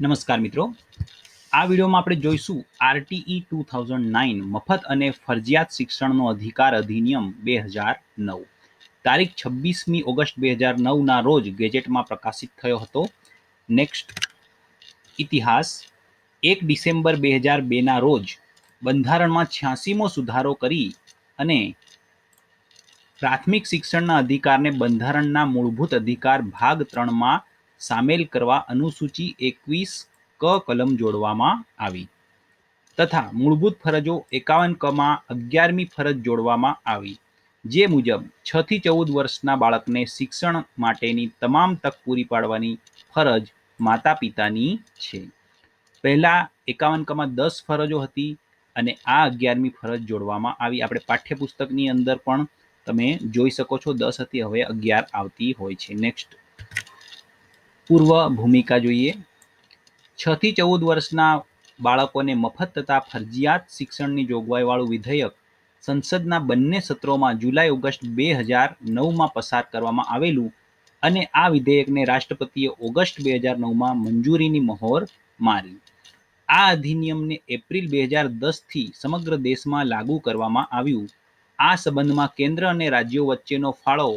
નમસ્કાર મિત્રો. આ વિડીયોમાં આપણે જોઈશું આરટીઈ ટુ થાઉઝન્ડ નાઇન મફત અને ફરજિયાત શિક્ષણનો અધિકાર અધિનિયમ બે હજાર નવ. તારીખ છવ્વીસમી ઓગસ્ટ બે હજાર નવના રોજ ગેજેટમાં પ્રકાશિત થયો હતો. નેક્સ્ટ ઇતિહાસ. એક ડિસેમ્બર બે હજાર બેના રોજ બંધારણમાં છ્યાસીમો સુધારો કરી અને પ્રાથમિક શિક્ષણના અધિકારને બંધારણના મૂળભૂત અધિકાર ભાગ ત્રણમાં સામેલ કરવા અનુસૂચિ એકવીસ ક કલમ જોડવામાં આવી. તથા મૂળભૂત ફરજો એકાવન કમાં અગિયારમી ફરજ જોડવામાં આવી, જે મુજબ છથી ચૌદ વર્ષના બાળકને શિક્ષણ માટેની તમામ તક પૂરી પાડવાની ફરજ માતા પિતાની છે. પહેલાં એકાવન કમાં દસ ફરજો હતી અને આ અગિયારમી ફરજ જોડવામાં આવી. આપણે પાઠ્યપુસ્તકની અંદર પણ તમે જોઈ શકો છો, દસ હતી, હવે અગિયાર આવતી હોય છે. નેક્સ્ટ પૂર્વ ભૂમિકા જોઈએ. છ થી ચૌદ વર્ષના બાળકોને મફત તથા ફરજિયાત શિક્ષણની જોગવાઈવાળું વિધેયક સંસદના બંને સત્રોમાં જુલાઈ, ઓગસ્ટ બે હજાર નવમાં પસાર કરવામાં આવેલું અને આ વિધેયકને રાષ્ટ્રપતિએ ઓગસ્ટ બે હજાર નવમાં મંજૂરીની મહોર મારી. આ અધિનિયમને એપ્રિલ બે હજાર દસથી સમગ્ર દેશમાં લાગુ કરવામાં આવ્યું. આ સંબંધમાં કેન્દ્ર અને રાજ્યો વચ્ચેનો ફાળો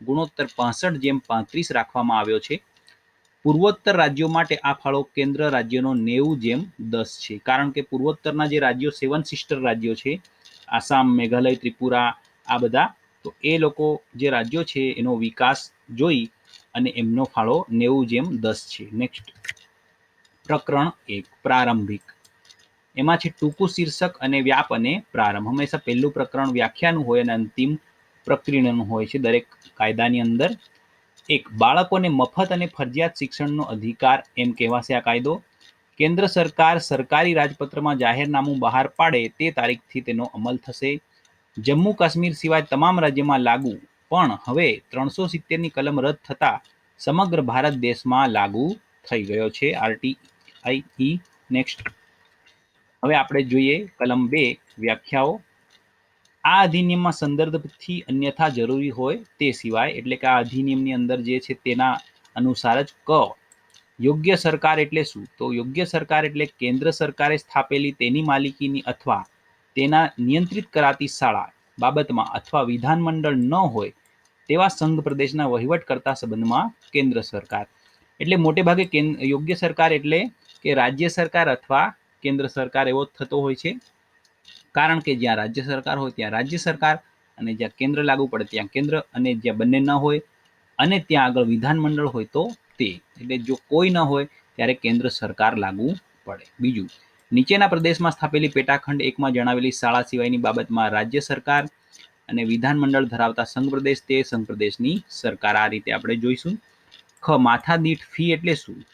ગુણોત્તર પાસઠ જેમ પાંત્રીસ રાખવામાં આવ્યો છે. પૂર્વોત્તર રાજ્યો માટે આ ફાળો કેન્દ્ર રાજ્યનો નેવું જેમ દસ છે. કારણ કે પૂર્વોત્તરના જે રાજ્યો, સેવન સિસ્ટર રાજ્યો છે, આસામ, મેઘાલય, ત્રિપુરા, આ બધા, તો એ લોકો જે રાજ્યો છે એનો વિકાસ જોઈ અને એમનો ફાળો નેવું જેમ દસ છે. નેક્સ્ટ પ્રકરણ એક, પ્રારંભિક. એમાં છે ટૂંકું શીર્ષક અને વ્યાપ અને પ્રારંભ. હંમેશા પહેલું પ્રકરણ વ્યાખ્યાનું હોય અને અંતિમ પ્રક્રિયાનું હોય છે દરેક કાયદાની અંદર. એક બાળકોને મફત અને ફરજિયાત શિક્ષણનો અધિકાર એમ કહેવાશે આ કાયદો. કેન્દ્ર સરકાર સરકારી રાજપત્રમાં જાહેરનામું બહાર પાડે તે તારીખથી તેનો અમલ થશે. જમ્મુ કાશ્મીર સિવાય તમામ રાજ્યમાં લાગુ, પણ હવે ત્રણસો સિત્તેરની કલમ રદ થતાં સમગ્ર ભારત દેશમાં લાગુ થઈ ગયો છે. RTI next. હવે આપણે જોઈએ કલમ બે વ્યાખ્યાઓ. આ અધિનિયમમાં સંદર્ભથી અન્યથા જરૂરી હોય તે સિવાય, એટલે કે આ અધિનિયમની અંદર જે છે તેના અનુસાર જ ક, યોગ્ય સરકાર એટલે શું? તો યોગ્ય સરકાર એટલે કેન્દ્ર સરકારે સ્થાપેલી તેની માલિકીની અથવા તેના નિયંત્રિત કરાતી શાળા બાબતમાં અથવા વિધાનમંડળ ન હોય તેવા સંઘ પ્રદેશના વહીવટ કરતા સંબંધમાં કેન્દ્ર સરકાર. એટલે મોટે ભાગે યોગ્ય સરકાર એટલે કે રાજ્ય સરકાર અથવા કેન્દ્ર સરકાર એવો થતો હોય છે. કારણ કે જ્યાં રાજ્ય સરકાર હોય, ત્યાં રાજ્ય સરકાર અને જ્યાં કેન્દ્ર લાગુ પડે, ત્યાં કેન્દ્ર અને જ્યાં બંને ન હોય અને ત્યાં આગળ વિધાનમંડળ હોય તો તે. એટલે જો કોઈ ન હોય, ત્યારે કેન્દ્ર સરકાર લાગુ પડે. બીજું, નીચેના પ્રદેશમાં સ્થાપેલી પેટાખંડ એકમાં જણાવેલી શાળા સિવાયની બાબતમાં રાજ્ય સરકાર અને વિધાનમંડળ ધરાવતા સંઘ પ્રદેશ તે સંઘ પ્રદેશની સરકાર. આ રીતે આપણે જોઈશું. ખ માથા દીઠ ફી એટલે શું?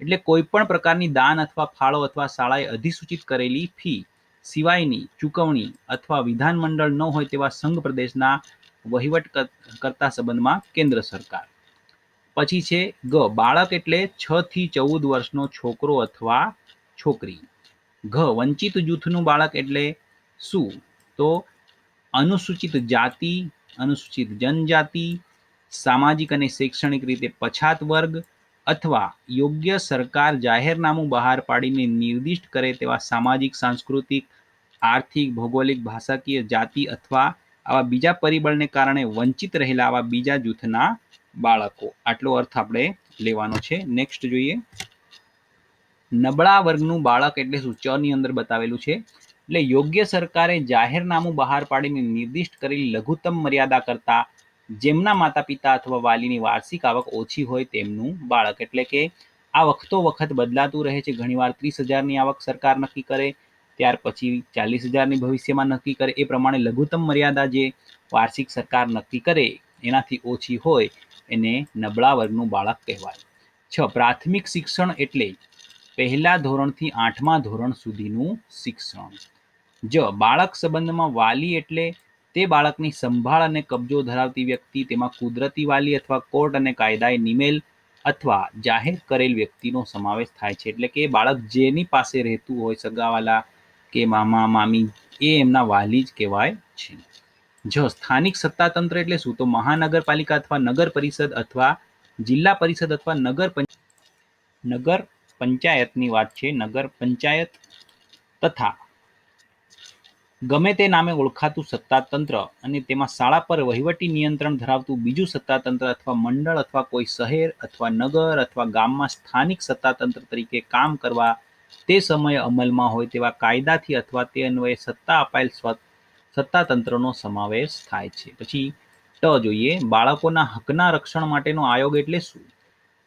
એટલે કોઈ પણ પ્રકારની દાન અથવા ફાળો અથવા શાળાએ અધિસૂચિત કરેલી ફી. સિવાયની ચૂકવણી અથવા વિધાનમંડળ ન હોય તેવા સંઘ પ્રદેશના વહીવટ કરતા સંબંધમાં કેન્દ્ર સરકાર. પછી છે ગ, બાળક એટલે છ થી ચૌદ વર્ષનો છોકરો અથવા છોકરી. ઘ, વંચિત જૂથનું બાળક એટલે શું? તો અનુસૂચિત જાતિ, અનુસૂચિત જનજાતિ, સામાજિક અને શૈક્ષણિક રીતે પછાત વર્ગ અથવા યોગ્ય સરકાર જાહેરનામું બહાર પાડીને નિર્દિષ્ટ કરે તેવા સામાજિક, સાંસ્કૃતિક, આર્થિક, ભૌગોલિક, ભાષાકીય, જાતિ અથવા આવા બીજા પરિબળને કારણે વંચિત રહેલા આવા બીજા જૂથના બાળકો. આટલો અર્થ આપણે લેવાનો છે. નેક્સ્ટ જોઈએ. નબળા વર્ગનું બાળક એટલે શું? ચ અંદર બતાવેલું છે. એટલે યોગ્ય સરકારે જાહેરનામું બહાર પાડીને નિર્દિષ્ટ કરેલી લઘુત્તમ મર્યાદા કરતા જેમના માતા પિતા અથવા વાલીની વાર્ષિક આવક ઓછી હોય તેમનું બાળક. એટલે કે આ વખતો વખત બદલાતું રહે છે. ઘણીવાર ત્રીસ હજારની આવક સરકાર નક્કી કરે, ત્યાર પછી ચાલીસ હજારની ભવિષ્યમાં નક્કી કરે. એ પ્રમાણે લઘુત્તમ મર્યાદા જે વાર્ષિક સરકાર નક્કી કરે, એનાથી ઓછી હોય એને નબળા વર્ગનું બાળક કહેવાય. છ, પ્રાથમિક શિક્ષણ એટલે પહેલા ધોરણથી આઠમા ધોરણ સુધીનું શિક્ષણ. જ, બાળક સંબંધમાં વાલી એટલે તે બાળકની સંભાળ અને કબજો ધરાવતી વ્યક્તિ, તેમાં કુદરતી વાલી અથવા કોર્ટ અને કાયદાએ નિમેલ અથવા જાહેર કરેલ વ્યક્તિનો સમાવેશ થાય છે. એટલે કે બાળક જેની પાસે રહેતું હોય, સગાવાલા કે મામા, મામી, એ એમના વાલી જ કહેવાય છે. જ, સ્થાનિક સત્તાતંત્ર એટલે શું? તો મહાનગરપાલિકા અથવા નગર પરિષદ અથવા જિલ્લા પરિષદ અથવા નગર નગર પંચાયતની વાત છે. નગર પંચાયત તથા ગમે તે નામે ઓળખાતું સત્તાતંત્ર અને તેમાં શાળા પર વહીવટી નિયંત્રણ ધરાવતું બીજું સત્તાતંત્ર અથવા મંડળ અથવા કોઈ શહેર અથવા નગર અથવા ગામમાં સ્થાનિક સત્તાતંત્ર તરીકે કામ કરવા તે સમયે અમલમાં હોય તેવા કાયદાથી અથવા તે અન્વયે સત્તા અપાયેલ સ્વ- સત્તાતંત્રનો સમાવેશ થાય છે. પછી ટ જોઈએ, બાળકોના હકના રક્ષણ માટેનો આયોગ એટલે શું?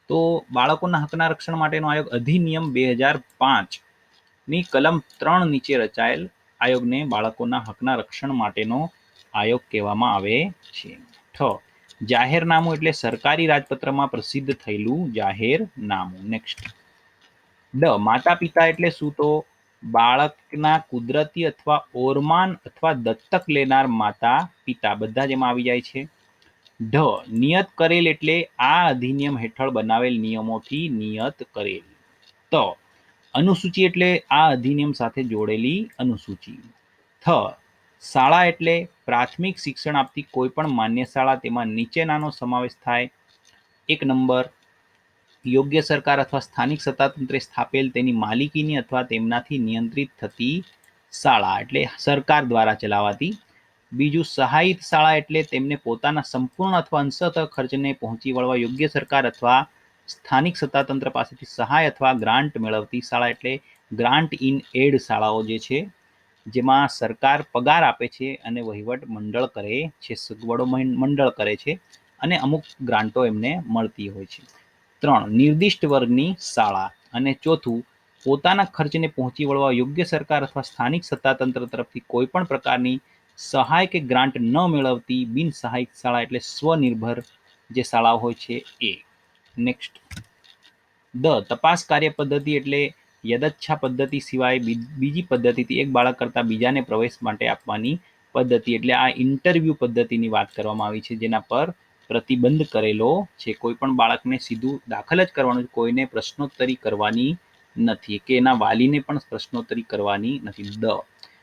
તો બાળકોના હકના રક્ષણ માટેનો આયોગ અધિનિયમ બે હજાર પાંચની કલમ ત્રણ નીચે રચાયેલ આયોગને બાળકોના હકના રક્ષણ માટેનો આયોગ કહેવામાં આવે છે. ઠ. જાહેરનામું એટલે સરકારી રાજપત્રમાં પ્રસિદ્ધ થયેલું જાહેરનામું. નેક્સ્ટ. ડ. માતા પિતા એટલે શું તો? બાળકના કુદરતી અથવા ઓરમાન અથવા દત્તક લેનાર માતા પિતા બધા જ એમાં આવી જાય છે. ઢ. નિયત કરેલ એટલે આ અધિનિયમ હેઠળ બનાવેલ નિયમોથી નિયત કરેલ. ત. અનુસૂચિ એટલે આ અધિનિયમ સાથે જોડેલી અનુસૂચિ. થ, શાળા એટલે પ્રાથમિક શિક્ષણ આપતી કોઈપણ માન્ય શાળા તેમાં નીચેનાનો સમાવેશ થાય. એક નંબર, યોગ્ય સરકાર અથવા સ્થાનિક સત્તાતંત્રે સ્થાપેલ તેની માલિકીની અથવા તેમનાથી નિયંત્રિત થતી શાળા એટલે સરકાર દ્વારા ચલાવાતી. બીજું, સહાયિત શાળા એટલે તેમને પોતાના સંપૂર્ણ અથવા અંશતઃ ખર્ચને પહોંચી વળવા યોગ્ય સરકાર અથવા સ્થાનિક સત્તાતંત્ર પાસેથી સહાય અથવા ગ્રાન્ટ મેળવતી શાળા એટલે ગ્રાન્ટ ઇન એડ શાળાઓ જે છે, જેમાં સરકાર પગાર આપે છે અને વહીવટ મંડળ કરે છે, સગવડો મંડળ કરે છે અને અમુક ગ્રાન્ટો એમને મળતી હોય છે. ત્રણ, નિર્દિષ્ટ વર્ગની શાળા. અને ચોથું, પોતાના ખર્ચને પહોંચી વળવા યોગ્ય સરકાર અથવા સ્થાનિક સત્તાતંત્ર તરફથી કોઈપણ પ્રકારની સહાય કે ગ્રાન્ટ ન મેળવતી બિન સહાયક શાળા એટલે સ્વનિર્ભર જે શાળાઓ હોય છે એ. નેક્સ્ટ દ તપાસ કાર્ય પદ્ધતિ એટલે યદચ્છા પદ્ધતિ સિવાય બીજી પદ્ધતિથી એક બાળક કરતાં બીજાને પ્રવેશ માટે આપવાની પદ્ધતિ. એટલે આ ઇન્ટરવ્યૂ પદ્ધતિની વાત કરવામાં આવી છે, જેના પર પ્રતિબંધ કરેલો છે. કોઈ પણ બાળકને સીધું દાખલ જ કરવાનું કોઈને પ્રશ્નોત્તરી કરવાની નથી. કે એના વાલીને પણ પ્રશ્નોત્તરી કરવાની નથી. દ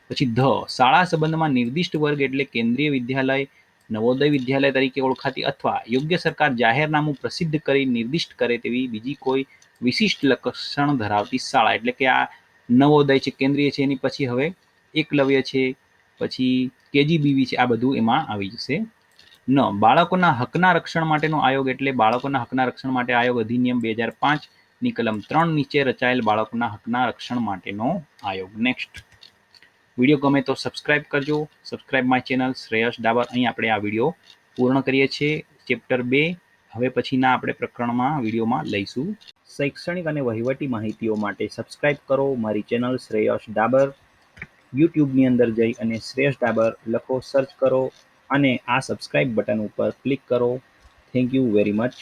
પછી ધ. શાળા સંબંધમાં નિર્દિષ્ટ વર્ગ એટલે કેન્દ્રીય વિદ્યાલય નવોદય વિદ્યાલય તરીકે ઓળખાતી અથવા યોગ્ય સરકાર જાહેરનામું પ્રસિદ્ધ કરી નિર્દિષ્ટ કરે તેવી બીજી કોઈ વિશિષ્ટ લક્ષણ ધરાવતી શાળા. એટલે કે આ નવોદય છે, કેન્દ્રીય છે, એની પછી હવે એકલવ્ય છે, પછી કેજીબીવી છે, આ બધું એમાં આવી જશે. ન, બાળકોના હકના રક્ષણ માટેનો આયોગ એટલે બાળકોના હકના રક્ષણ માટે આયોગ અધિનિયમ બે હજાર પાંચની કલમ ત્રણ નીચે રચાયેલ બાળકોના હકના રક્ષણ માટેનો આયોગ. નેક્સ્ટ વીડિયો ગમે તો સબસ્ક્રાઇબ કરજો. Subscribe my channel Shreyas Dabar. અહીં આપણે આ વીડિયો પૂર્ણ કરીએ છીએ. ચેપ્ટર બે. હવે પછીના આપણે પ્રકરણમાં વિડીયોમાં લઈશું. શૈક્ષણિક અને વહીવટી માહિતીઓ માટે સબસ્ક્રાઇબ કરો મારી ચેનલ શ્રેયસ ડાબર. યુટ્યુબની અંદર જઈ અને શ્રેયસ ડાબર લખો સર્ચ કરો અને આ સબસ્ક્રાઇબ બટન ઉપર ક્લિક કરો. Thank you very much